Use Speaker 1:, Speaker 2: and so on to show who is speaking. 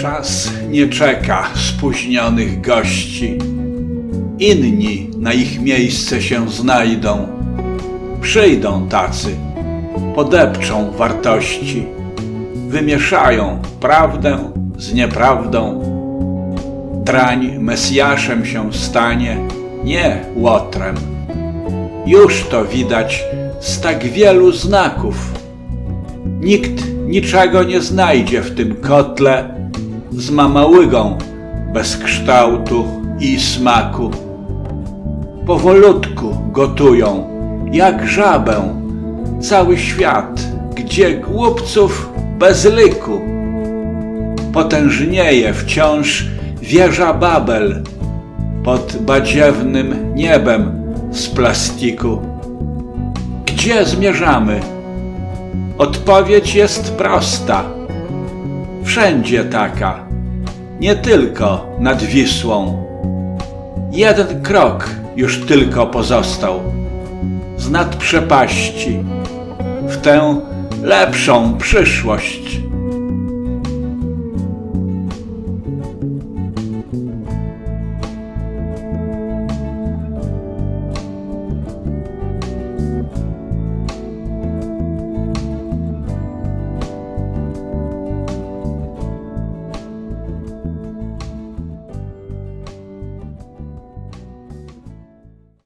Speaker 1: Czas nie czeka spóźnionych gości. Inni na ich miejsce się znajdą. Przyjdą tacy, podepczą wartości, wymieszają prawdę z nieprawdą. Drań Mesjaszem się stanie, nie łotrem. Już to widać z tak wielu znaków. Nikt niczego nie znajdzie w tym kotle z mamałygą bez kształtu i smaku. Powolutku gotują, jak żabę, cały świat, gdzie głupców bez liku. Potężnieje wciąż wieża Babel pod badziewnym niebem z plastiku. Gdzie zmierzamy? Odpowiedź jest prosta. Wszędzie taka, nie tylko nad Wisłą. Jeden krok już tylko pozostał z nad przepaści w tę lepszą przyszłość.